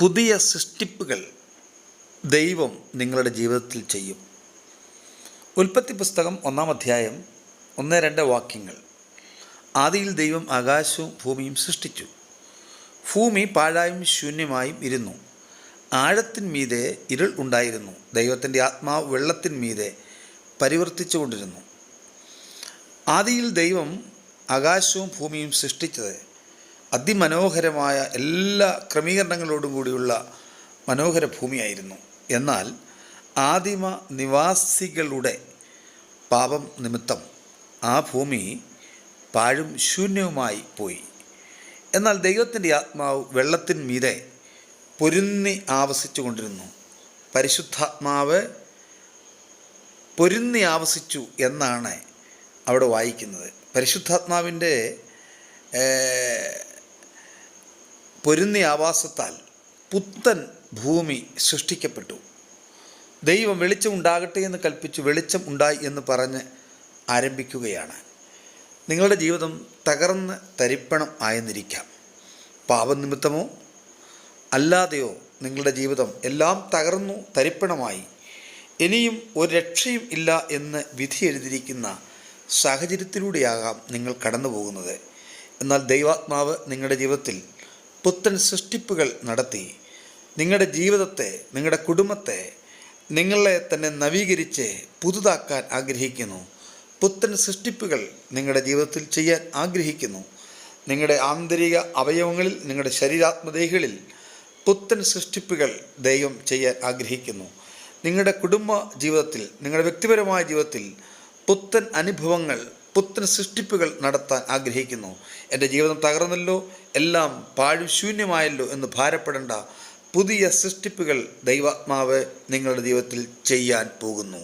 പുതിയ സൃഷ്ടിപ്പുകൾ ദൈവം നിങ്ങളുടെ ജീവിതത്തിൽ ചെയ്യും. ഉൽപ്പത്തി പുസ്തകം ഒന്നാം അധ്യായം ഒന്ന് രണ്ട് വാക്യങ്ങൾ. ആദിയിൽ ദൈവം ആകാശവും ഭൂമിയും സൃഷ്ടിച്ചു. ഭൂമി പാഴായും ശൂന്യമായും ഇരുന്നു. ആഴത്തിന്മീതെ ഇരുൾ ഉണ്ടായിരുന്നു. ദൈവത്തിന്റെ ആത്മാവ് വെള്ളത്തിന്മീതെ പരിവർത്തിച്ചുകൊണ്ടിരുന്നു ആദിയിൽ ദൈവം ആകാശവും ഭൂമിയും സൃഷ്ടിച്ചത് അതിമനോഹരമായ എല്ലാ ക്രമീകരണങ്ങളോടും കൂടിയുള്ള മനോഹര ഭൂമിയായിരുന്നു. എന്നാൽ ആദിമ നിവാസികളുടെ പാപം നിമിത്തം ആ ഭൂമി പാഴും ശൂന്യവുമായി പോയി. എന്നാൽ ദൈവത്തിന്റെ ആത്മാവ് വെള്ളത്തിന് മീതെ പൊരുന്നി ആവസിച്ചു കൊണ്ടിരുന്നു. പരിശുദ്ധാത്മാവ് പൊരുന്നി ആവസിച്ചു എന്നാണ് അവിടെ വായിക്കുന്നത്. പരിശുദ്ധാത്മാവിന്റെ പൊരുന്നി ആവാസത്താൽ പുത്തൻ ഭൂമി സൃഷ്ടിക്കപ്പെട്ടു. ദൈവം വെളിച്ചം ഉണ്ടാകട്ടെ എന്ന് കൽപ്പിച്ചു വെളിച്ചം ഉണ്ടായി എന്ന് പറഞ്ഞ് ആരംഭിക്കുകയാണ്. നിങ്ങളുടെ ജീവിതം തകർന്ന് തരിപ്പണം ആയെന്നിരിക്കാം. പാപനിമിത്തമോ? അല്ലാതെയോ നിങ്ങളുടെ ജീവിതം എല്ലാം തകർന്നു തരിപ്പണമായി. ഇനിയും ഒരു രക്ഷയും ഇല്ല എന്ന് വിധി എഴുതിയിരിക്കുന്ന സാഹചര്യത്തിലൂടെയാകാം നിങ്ങൾ കടന്നു പോകുന്നത് എന്നാൽ ദൈവാത്മാവ് നിങ്ങളുടെ ജീവിതത്തിൽ പുത്തൻ സൃഷ്ടിപ്പുകൾ നടത്തി. നിങ്ങളുടെ ജീവിതത്തെ നിങ്ങളുടെ കുടുംബത്തെ നിങ്ങളെ തന്നെ നവീകരിച്ച് പുതുതാക്കാൻ ആഗ്രഹിക്കുന്നു. പുത്തൻ സൃഷ്ടിപ്പുകൾ നിങ്ങളുടെ ജീവിതത്തിൽ ചെയ്യാൻ ആഗ്രഹിക്കുന്നു. നിങ്ങളുടെ ആന്തരിക അവയവങ്ങളിൽ നിങ്ങളുടെ ശരീരാത്മദേഹികളിൽ പുത്തൻ സൃഷ്ടിപ്പുകൾ ദൈവം ചെയ്യാൻ ആഗ്രഹിക്കുന്നു. നിങ്ങളുടെ കുടുംബ ജീവിതത്തിൽ നിങ്ങളുടെ വ്യക്തിപരമായ ജീവിതത്തിൽ പുത്തൻ അനുഭവങ്ങൾ പുത്തൻ സൃഷ്ടിപ്പുകൾ നടത്താൻ ആഗ്രഹിക്കുന്നു. എന്റെ ജീവിതം തകർന്നല്ലോ എല്ലാം പാഴും ശൂന്യമായല്ലോ എന്ന് ഭാരപ്പെടേണ്ട പുതിയ സൃഷ്ടിപ്പുകൾ ദൈവാത്മാവ് നിങ്ങളുടെ ജീവിതത്തിൽ ചെയ്യാൻ പോകുന്നു.